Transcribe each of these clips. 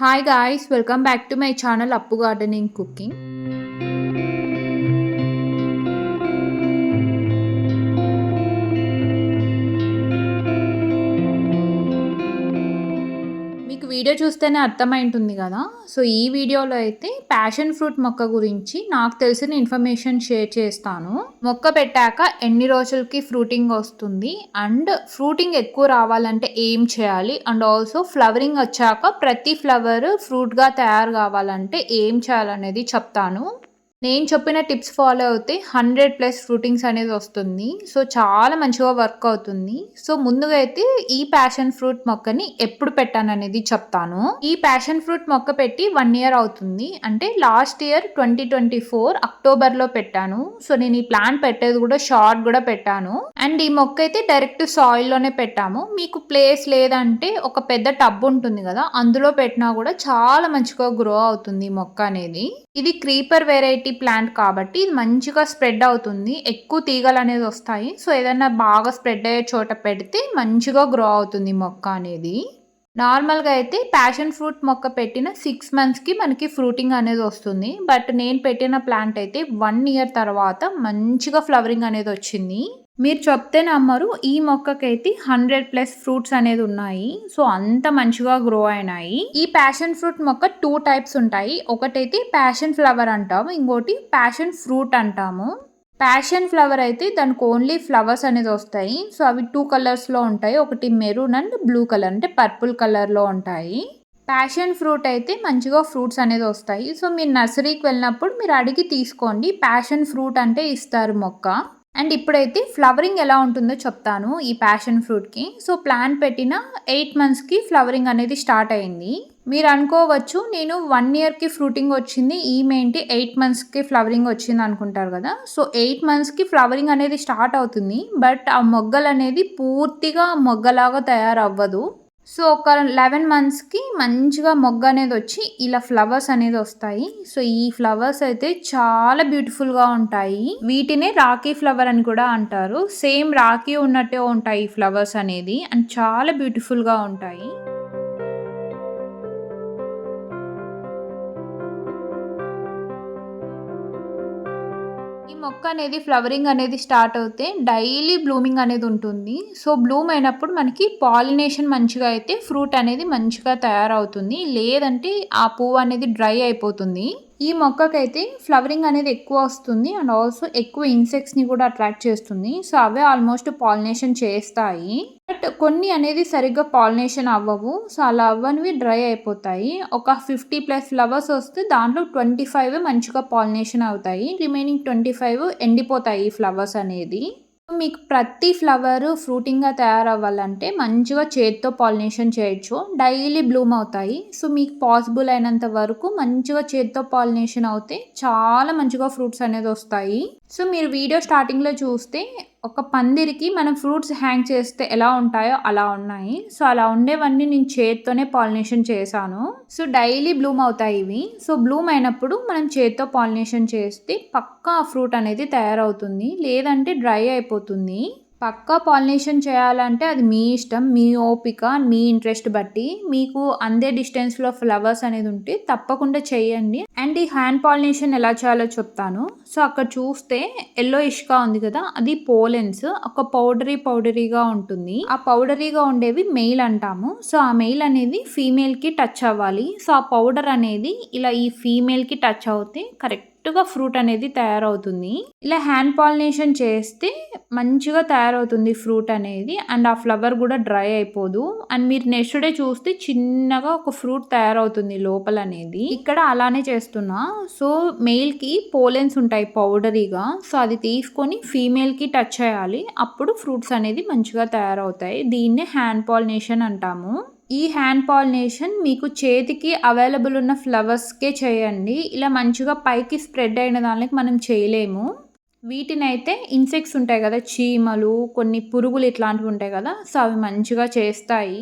Hi guys welcome back to my channel Appu gardening cooking video చూస్తేనే అర్థమైంటుంది కదా. So ఈ వీడియోలో అయితే ప్యాషన్ ఫ్రూట్ మొక్క గురించి నాకు తెలిసిన ఇన్ఫర్మేషన్ షేర్ చేస్తాను. మొక్క పెట్టాక ఎన్ని రోజులకి ఫ్రూటింగ్ వస్తుంది? అండ్ ఫ్రూటింగ్ ఎక్కువ రావాలంటే ఏం చేయాలి? అండ్ ఆల్సో ఫ్లవరింగ్ వచ్చాక ప్రతి ఫ్లవర్ ఫ్రూట్గా తయారు కావాలంటే ఏం చేయాలనేది చెప్తాను. నేను చెప్పిన టిప్స్ ఫాలో అయితే హండ్రెడ్ ప్లస్ ఫ్రూటింగ్స్ అనేది వస్తుంది. సో చాలా మంచిగా వర్క్ అవుతుంది. సో ముందుగా అయితే ఈ ప్యాషన్ ఫ్రూట్ మొక్కని ఎప్పుడు పెట్టాను అనేది చెప్తాను. ఈ ప్యాషన్ ఫ్రూట్ మొక్క పెట్టి వన్ ఇయర్ అవుతుంది. అంటే last year twenty twenty four అక్టోబర్లో పెట్టాను. సో నేను ఈ ప్లాంట్ పెట్టేది కూడా షార్ట్ కూడా పెట్టాను. అండ్ ఈ మొక్క అయితే డైరెక్ట్ సాయిల్లోనే పెట్టాము. మీకు ప్లేస్ లేదంటే ఒక పెద్ద టబ్ ఉంటుంది కదా అందులో పెట్టినా కూడా చాలా మంచిగా గ్రో అవుతుంది ఈ మొక్క అనేది. ఇది క్రీపర్ వెరైటీ ప్లాంట్ కాబట్టి ఇది మంచిగా స్ప్రెడ్ అవుతుంది. ఎక్కువ తీగలు అనేది వస్తాయి. సో ఏదైనా బాగా స్ప్రెడ్ అయ్యే చోట పెడితే మంచిగా గ్రో అవుతుంది మొక్క అనేది. నార్మల్గా అయితే ప్యాషన్ ఫ్రూట్ మొక్క పెట్టిన సిక్స్ మంత్స్కి మనకి ఫ్రూటింగ్ అనేది వస్తుంది. బట్ నేను పెట్టిన ప్లాంట్ అయితే వన్ ఇయర్ తర్వాత మంచిగా ఫ్లవరింగ్ అనేది వచ్చింది. మీరు చెప్తే నమ్మరు. ఈ మొక్కకైతే హండ్రెడ్ ప్లస్ ఫ్రూట్స్ అనేది ఉన్నాయి. సో అంత మంచిగా గ్రో అయినాయి. ఈ ప్యాషన్ ఫ్రూట్ మొక్క టూ టైప్స్ ఉంటాయి. ఒకటైతే ప్యాషన్ ఫ్లవర్ అంటాము. ఇంకోటి ప్యాషన్ ఫ్రూట్ అంటాము. ప్యాషన్ ఫ్లవర్ అయితే దానికి ఓన్లీ ఫ్లవర్స్ అనేది వస్తాయి. సో అవి టూ కలర్స్లో ఉంటాయి. ఒకటి మెరూన్ అండ్ బ్లూ కలర్ అంటే పర్పుల్ కలర్లో ఉంటాయి. ప్యాషన్ ఫ్రూట్ అయితే మంచిగా ఫ్రూట్స్ అనేది వస్తాయి. సో మీరు నర్సరీకి వెళ్ళినప్పుడు మీరు అడిగి తీసుకోండి. ప్యాషన్ ఫ్రూట్ అంటే ఇస్తారు మొక్క. అండ్ ఇప్పుడైతే ఫ్లవరింగ్ ఎలా ఉంటుందో చెప్తాను ఈ ప్యాషన్ ఫ్రూట్కి. సో ప్లాన్ పెట్టిన ఎయిట్ మంత్స్కి ఫ్లవరింగ్ అనేది స్టార్ట్ అయింది. మీరు అనుకోవచ్చు నేను వన్ ఇయర్కి ఫ్రూటింగ్ వచ్చింది ఈమెంటి ఎయిట్ మంత్స్కి ఫ్లవరింగ్ వచ్చింది అనుకుంటారు కదా. సో ఎయిట్ మంత్స్కి ఫ్లవరింగ్ అనేది స్టార్ట్ అవుతుంది బట్ ఆ మొగ్గలు అనేది పూర్తిగా మొగ్గలాగా తయారవ్వదు. సో ఒక లెవెన్ మంత్స్కి మంచిగా మొగ్గ అనేది వచ్చి ఇలా ఫ్లవర్స్ అనేది వస్తాయి. సో ఈ ఫ్లవర్స్ అయితే చాలా బ్యూటిఫుల్గా ఉంటాయి. వీటినే రాఖీ ఫ్లవర్ అని కూడా అంటారు. సేమ్ రాఖీ ఉన్నట్టే ఉంటాయి ఈ ఫ్లవర్స్ అనేది. అండ్ చాలా బ్యూటిఫుల్గా ఉంటాయి. మొక్క అనేది ఫ్లవరింగ్ అనేది స్టార్ట్ అవుతే డైలీ బ్లూమింగ్ అనేది ఉంటుంది. సో బ్లూమ్ అయినప్పుడు మనకి పాలినేషన్ మంచిగా అయితే ఫ్రూట్ అనేది మంచిగా తయారవుతుంది. లేదంటే ఆ పువ్వు అనేది డ్రై అయిపోతుంది. ఈ మొక్కకైతే ఫ్లవరింగ్ అనేది ఎక్కువ వస్తుంది అండ్ ఆల్సో ఎక్కువ ఇన్సెక్ట్స్ని కూడా అట్రాక్ట్ చేస్తుంది. సో అవే ఆల్మోస్ట్ పాలినేషన్ చేస్తాయి. బట్ కొన్ని అనేది సరిగ్గా పాలినేషన్ అవ్వవు. సో అలా అవ్వనివి డ్రై అయిపోతాయి. ఒక ఫిఫ్టీ ప్లస్ ఫ్లవర్స్ వస్తే దాంట్లో ట్వంటీ ఫైవ్ మంచిగా పాలినేషన్ అవుతాయి. రిమైనింగ్ ట్వంటీ ఫైవ్ ఎండిపోతాయి ఈ ఫ్లవర్స్ అనేది. మీకు ప్రతి ఫ్లవర్ ఫ్రూటింగ్గా తయారవ్వాలంటే మంచిగా చేతితో పాలినేషన్ చేయొచ్చు. డైలీ బ్లూమ్ అవుతాయి. సో మీకు పాసిబుల్ అయినంత వరకు మంచిగా చేతితో పాలినేషన్ అవుతే చాలా మంచిగా ఫ్రూట్స్ అనేది వస్తాయి సో మీరు వీడియో స్టార్టింగ్లో చూస్తే ఒక పందిరికి మనం ఫ్రూట్స్ హ్యాంగ్ చేస్తే ఎలా ఉంటాయో అలా ఉన్నాయి. సో అలా ఉండేవన్నీ నేను చేత్తోనే పాలినేషన్ చేశాను. సో డైలీ బ్లూమ్ అవుతాయి ఇవి. సో బ్లూమ్ అయినప్పుడు మనం చేత్తో పాలినేషన్ చేస్తే పక్కా ఫ్రూట్ అనేది తయారవుతుంది. లేదంటే డ్రై అయిపోతుంది. పక్కా పాలినేషన్ చేయాలంటే అది మీ ఇష్టం మీ ఓపిక మీ ఇంట్రెస్ట్ బట్టి. మీకు అందే డిస్టెన్స్లో ఫ్లవర్స్ అనేది ఉంటే తప్పకుండా చేయండి. అండ్ ఈ హ్యాండ్ పాలినేషన్ ఎలా చేయాలో చెప్తాను. సో అక్కడ చూస్తే ఎల్లో ఇష్గా ఉంది కదా అది పోలెన్స్ ఒక పౌడరీ పౌడరీగా ఉంటుంది. ఆ పౌడరీగా ఉండేవి మెయిల్ అంటాము. సో ఆ మెయిల్ అనేది ఫీమేల్కి టచ్ అవ్వాలి. సో ఆ పౌడర్ అనేది ఇలా ఈ ఫీమేల్కి టచ్ అవుతే కరెక్ట్. కరెక్ట్గా ఫ్రూట్ అనేది తయారవుతుంది. ఇలా హ్యాండ్ పాలినేషన్ చేస్తే మంచిగా తయారవుతుంది ఫ్రూట్ అనేది అండ్ ఆ ఫ్లవర్ కూడా డ్రై అయిపోదు. అండ్ మీరు నెక్స్ట్ డే చూస్తే చిన్నగా ఒక ఫ్రూట్ తయారవుతుంది లోపల అనేది. ఇక్కడ అలానే చేస్తున్నా. సో మెయిల్కి పోలెన్స్ ఉంటాయి పౌడరీగా. సో అది తీసుకొని ఫీమేల్కి టచ్ చేయాలి. అప్పుడు ఫ్రూట్స్ అనేది మంచిగా తయారవుతాయి. దీన్నే హ్యాండ్ పాలినేషన్ అంటాము. ఈ హ్యాండ్ పాలినేషన్ మీకు చేతికి అవైలబుల్ ఉన్న ఫ్లవర్స్కే చేయండి. ఇలా మంచిగా పైకి స్ప్రెడ్ అయిన దానికి మనం చేయలేము. వీటినైతే ఇన్సెక్ట్స్ ఉంటాయి కదా చీమలు కొన్ని పురుగులు ఇట్లాంటివి ఉంటాయి కదా సో అవి మంచిగా చేస్తాయి.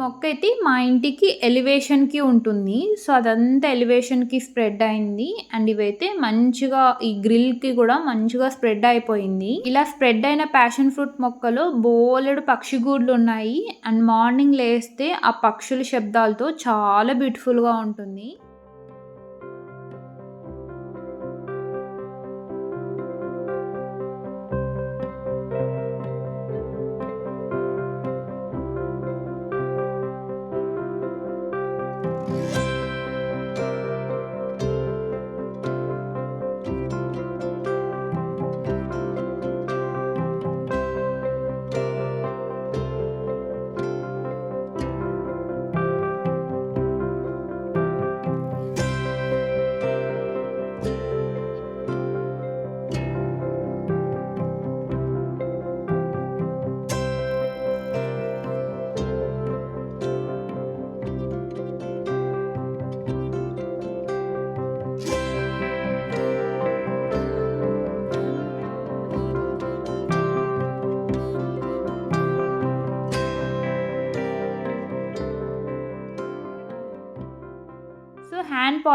మొక్క అయితే మా ఇంటికి ఎలివేషన్‌కి ఉంటుంది. సో, అదంతా ఎలివేషన్‌కి స్ప్రెడ్ అయింది. అండ్ ఇవైతే మంచిగా ఈ గ్రిల్‌కి కూడా మంచిగా స్ప్రెడ్ అయిపోయింది. ఇలా స్ప్రెడ్ అయిన ప్యాషన్ ఫ్రూట్ మొక్కలో బోలెడు పక్షి గూడ్లున్నాయి. అండ్ మార్నింగ్ లేస్తే ఆ పక్షుల శబ్దాలతో చాలా బ్యూటిఫుల్‌గా ఉంటుంది.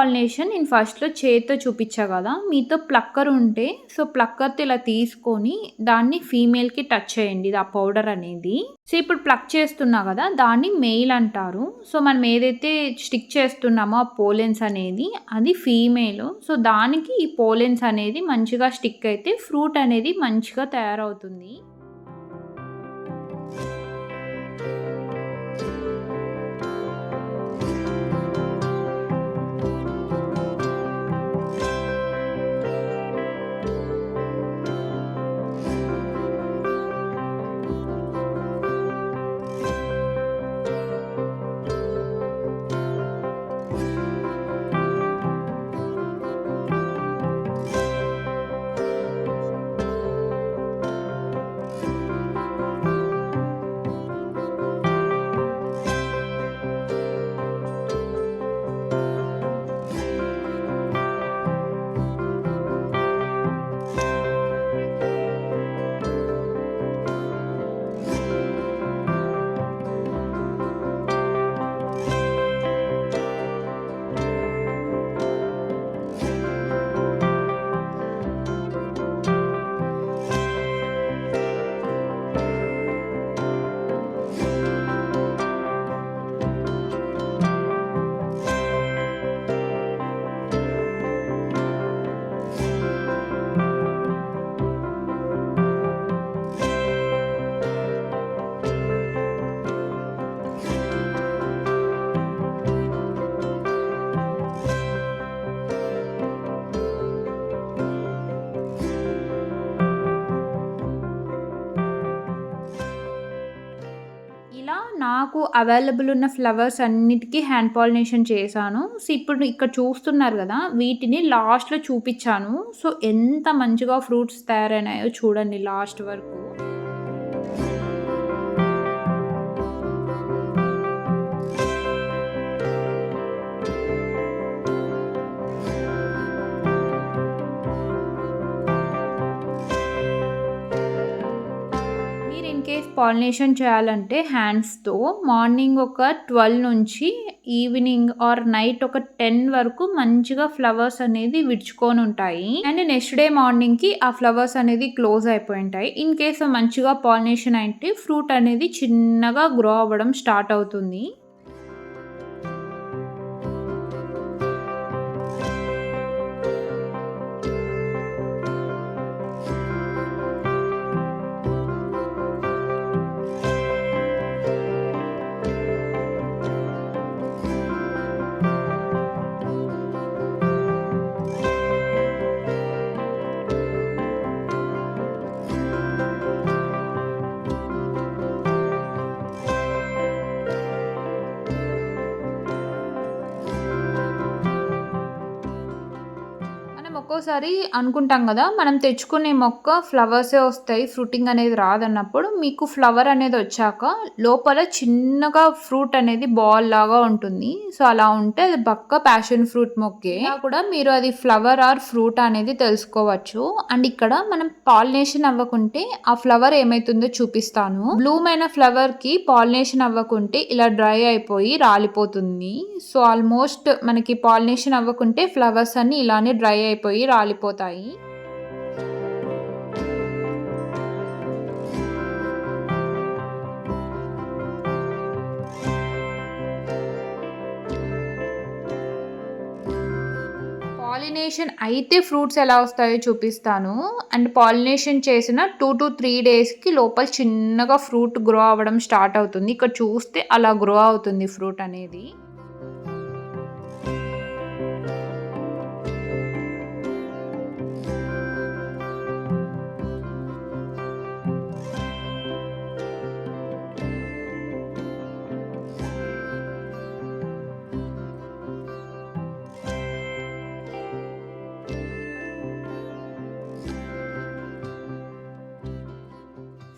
పాలినేషన్ నేను ఫస్ట్‌లో చేత్తో చూపించా కదా మీతో ప్లక్కర్ ఉంటే సో, ప్లక్కర్‌తో ఇలా తీసుకొని దాన్ని ఫీమేల్‌కి టచ్ చేయండి. ఆ పౌడర్ అనేది. సో, ఇప్పుడు ప్లక్ చేస్తున్నా కదా దాన్ని మెయిల్ అంటారు. సో, మనం ఏదైతే స్టిక్ చేస్తున్నామో ఆ పోలెన్స్ అనేది అది ఫీమేల్. సో, దానికి ఈ పోలెన్స్ అనేది మంచిగా స్టిక్ అయితే ఫ్రూట్ అనేది మంచిగా తయారవుతుంది. అవైలబుల్ ఉన్న ఫ్లవర్స్ అన్నిటికీ హ్యాండ్ పాలినేషన్ చేశాను. సో, ఇప్పుడు ఇక్కడ చూస్తున్నారు కదా వీటిని లాస్ట్‌లో చూపించాను సో, ఎంత మంచిగా ఫ్రూట్స్ తయారైనాయో చూడండి లాస్ట్ వరకు. పాలినేషన్ చేయాలంటే హ్యాండ్స్‌తో మార్నింగ్ ఒక 12 నుంచి ఈవినింగ్ ఆర్ నైట్ ఒక 10 వరకు మంచిగా ఫ్లవర్స్ అనేది విడుచుకొని ఉంటాయి అండ్ నెక్స్ట్ డే మార్నింగ్‌కి ఆ ఫ్లవర్స్ అనేది క్లోజ్ అయిపోయి ఉంటాయి ఇన్ కేస్ మంచిగా పాలినేషన్ అయితే ఫ్రూట్ అనేది చిన్నగా గ్రో అవ్వడం స్టార్ట్ అవుతుంది. ఒక్కొక్కసారి అనుకుంటాం కదా మనం తెచ్చుకునే మొక్క ఫ్లవర్సే వస్తాయి ఫ్రూటింగ్ అనేది రాదన్నప్పుడు మీకు ఫ్లవర్ అనేది వచ్చాక లోపల చిన్నగా ఫ్రూట్ అనేది బాల్ లాగా ఉంటుంది. సో అలా ఉంటే అది పక్క ప్యాషన్ ఫ్రూట్ మొక్కే. కూడా మీరు అది ఫ్లవర్ ఆర్ ఫ్రూట్ అనేది తెలుసుకోవచ్చు. అండ్ ఇక్కడ మనం పాలినేషన్ అవ్వకుంటే ఆ ఫ్లవర్ ఏమైతుందో చూపిస్తాను. బ్లూమ్ అయిన ఫ్లవర్కి పాలినేషన్ అవ్వకుంటే ఇలా డ్రై అయిపోయి రాలిపోతుంది. సో ఆల్మోస్ట్ మనకి పాలినేషన్ అవ్వకుంటే ఫ్లవర్స్ అన్ని ఇలానే డ్రై అయిపోయి రాలిపోతాయి. పాలినేషన్ అయితే ఫ్రూట్స్ ఎలా వస్తాయో చూపిస్తాను. అండ్ పాలినేషన్ చేసిన టూ టు త్రీ డేస్కి లోపల చిన్నగా ఫ్రూట్ గ్రో అవ్వడం స్టార్ట్ అవుతుంది. ఇక్కడ చూస్తే అలా గ్రో అవుతుంది ఫ్రూట్ అనేది.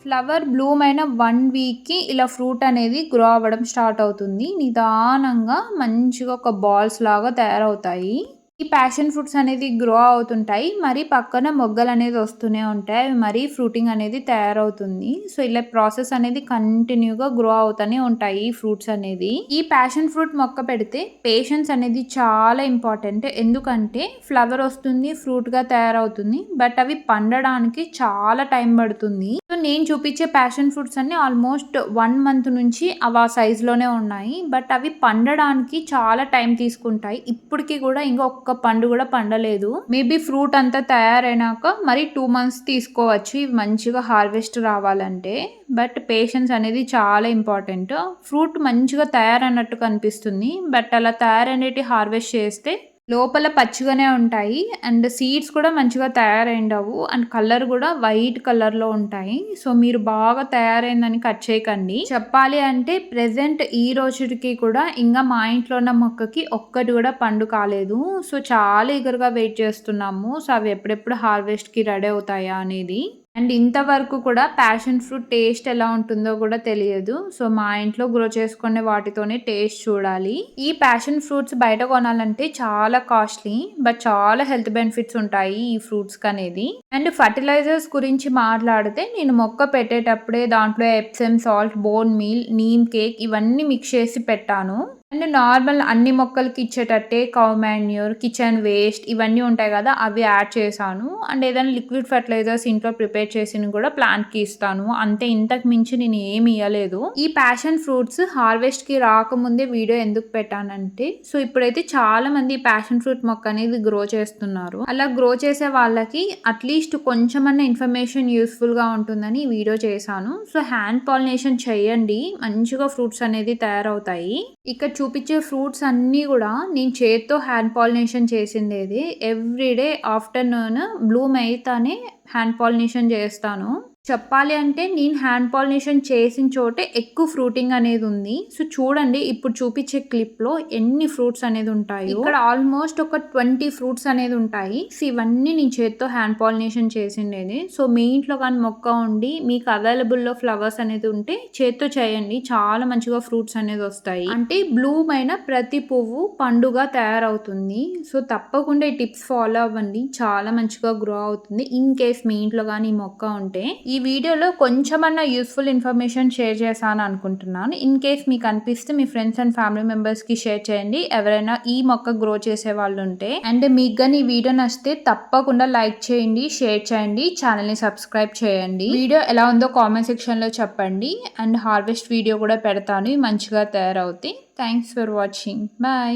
ఫ్లవర్ బ్లూమ్ అయిన వన్ వీక్కి ఇలా ఫ్రూట్ అనేది గ్రో అవ్వడం స్టార్ట్ అవుతుంది. నిదానంగా మంచిగా ఒక బాల్స్ లాగా తయారవుతాయి. ఈ ప్యాషన్ ఫ్రూట్స్ అనేది గ్రో అవుతుంటాయి. మరి పక్కన మొగ్గలు అనేది వస్తూనే ఉంటాయి. అవి ఫ్రూటింగ్ అనేది తయారవుతుంది. సో ఇలా ప్రాసెస్ అనేది కంటిన్యూగా గ్రో అవుతూనే ఉంటాయి ఈ ఫ్రూట్స్ అనేది. ఈ ప్యాషన్ ఫ్రూట్ మొక్క పెడితే పేషెన్స్ అనేది చాలా ఇంపార్టెంట్ ఎందుకంటే ఫ్లవర్ వస్తుంది ఫ్రూట్గా తయారవుతుంది. బట్ అవి పండడానికి చాలా టైం పడుతుంది. సో నేను చూపించే ప్యాషన్ ఫ్రూట్స్ అన్ని ఆల్మోస్ట్ వన్ మంత్ నుంచి అవి ఆ సైజులోనే ఉన్నాయి. బట్ అవి పండడానికి చాలా టైం తీసుకుంటాయి. ఇప్పటికీ కూడా ఇంకా ఒక్క పండు కూడా పండలేదు. మేబీ ఫ్రూట్ అంతా తయారైనాక మరి టూ మంత్స్ తీసుకోవచ్చు. ఇవి మంచిగా హార్వెస్ట్ రావాలంటే. బట్ పేషెన్స్ అనేది చాలా ఇంపార్టెంట్. ఫ్రూట్ మంచిగా తయారైనట్టు కనిపిస్తుంది. బట్ అలా తయారైనటి హార్వెస్ట్ చేస్తే లోపల పచ్చిగానే ఉంటాయి. అండ్ సీడ్స్ కూడా మంచిగా తయారైండవు. అండ్ కలర్ కూడా వైట్ కలర్లో ఉంటాయి. సో మీరు బాగా తయారైందని కట్ చేయకండి. చెప్పాలి అంటే ప్రెసెంట్ ఈ రోజుకి కూడా ఇంకా మా ఇంట్లో ఉన్న మొక్కకి ఒక్కటి కూడా పండు కాలేదు. సో చాలా ఎగురుగా వెయిట్ చేస్తున్నాము. సో అవి ఎప్పుడెప్పుడు హార్వెస్ట్కి రెడీ అవుతాయా అనేది. అండ్ ఇంతవరకు కూడా ప్యాషన్ ఫ్రూట్ టేస్ట్ ఎలా ఉంటుందో కూడా తెలియదు. సో మా ఇంట్లో గ్రో చేసుకునే వాటితోనే టేస్ట్ చూడాలి. ఈ ప్యాషన్ ఫ్రూట్స్ బయట కొనాలంటే చాలా కాస్ట్లీ బట్ చాలా హెల్త్ బెనిఫిట్స్ ఉంటాయి ఈ ఫ్రూట్స్ అనేది అండ్ ఫర్టిలైజర్స్ గురించి మాట్లాడితే నేను మొక్క పెట్టేటప్పుడే దాంట్లో Epsom salt bone meal neem cake ఇవన్నీ మిక్స్ చేసి పెట్టాను. అండ్ నార్మల్ అన్ని మొక్కలకి ఇచ్చేటట్టే కౌ మాన్యూర్ కిచెన్ వేస్ట్ ఇవన్నీ ఉంటాయి కదా అవి యాడ్ చేశాను. అండ్ ఏదైనా లిక్విడ్ ఫర్టిలైజర్స్ ఇంట్లో ప్రిపేర్ చేసి కూడా ప్లాంట్కి ఇస్తాను. అంతే ఇంతకు మించి నేను ఏమి ఇవ్వలేదు ఈ ప్యాషన్ ఫ్రూట్స్ హార్వెస్ట్కి రాకముందే వీడియో ఎందుకు పెట్టానంటే సో ఇప్పుడైతే చాలా మంది ప్యాషన్ ఫ్రూట్ మొక్క అనేది గ్రో చేస్తున్నారు. అలా గ్రో చేసే వాళ్ళకి అట్లీస్ట్ కొంచెమన్నా ఇన్ఫర్మేషన్ యూస్ఫుల్గా ఉంటుందని ఈ వీడియో చేశాను. సో హ్యాండ్ పాలినేషన్ చేయండి. మంచిగా ఫ్రూట్స్ అనేది తయారవుతాయి. ఇక్కడ చూపించే ఫ్రూట్స్ అన్నీ కూడా నేను చేత్తో హ్యాండ్ పాలినేషన్ చేసిండేది ఎవ్రీడే ఆఫ్టర్నూన్ బ్లూమ్ అయితేనే హ్యాండ్ పాలినేషన్ చేస్తాను. చెప్పాలి అంటే నేను హ్యాండ్ పాలినేషన్ చేసిన చోటే ఎక్కువ ఫ్రూటింగ్ అనేది ఉంది. సో చూడండి ఇప్పుడు చూపించే క్లిప్లో ఎన్ని ఫ్రూట్స్ అనేది ఉంటాయి. ఇక్కడ ఆల్మోస్ట్ ఒక ట్వంటీ ఫ్రూట్స్ అనేది ఉంటాయి. సో ఇవన్నీ నేను చేతితో హ్యాండ్ పాలినేషన్ చేసిండేది. సో మీ ఇంట్లో కానీ మొక్క ఉండి మీకు అవైలబుల్లో ఫ్లవర్స్ అనేది ఉంటే చేత్తో చేయండి. చాలా మంచిగా ఫ్రూట్స్ అనేది వస్తాయి. అంటే బ్లూమ్ అయిన ప్రతి పువ్వు పండుగ తయారవుతుంది. సో తప్పకుండా ఈ టిప్స్ ఫాలో అవ్వండి. చాలా మంచిగా గ్రో అవుతుంది. ఇన్ కేస్ మీ ఇంట్లో కానీ మొక్క ఉంటే ఈ వీడియోలో కొంచెమన్నా యూస్ఫుల్ ఇన్ఫర్మేషన్ షేర్ చేశాను అనుకుంటున్నాను. ఇన్ కేస్ మీకు అనిపిస్తే మీ ఫ్రెండ్స్ అండ్ ఫ్యామిలీ మెంబర్స్కి షేర్ చేయండి. ఎవరైనా ఈ మొక్క గ్రో చేసే వాళ్ళు ఉంటే. అండ్ మీకు కానీ ఈ వీడియో నచ్చితే తప్పకుండా లైక్ చేయండి షేర్ చేయండి ఛానల్ని సబ్స్క్రైబ్ చేయండి. వీడియో ఎలా ఉందో కామెంట్ సెక్షన్లో చెప్పండి. అండ్ హార్వెస్ట్ వీడియో కూడా పెడతాను. మంచిగా తయారవుతాయి. Thanks for watching bye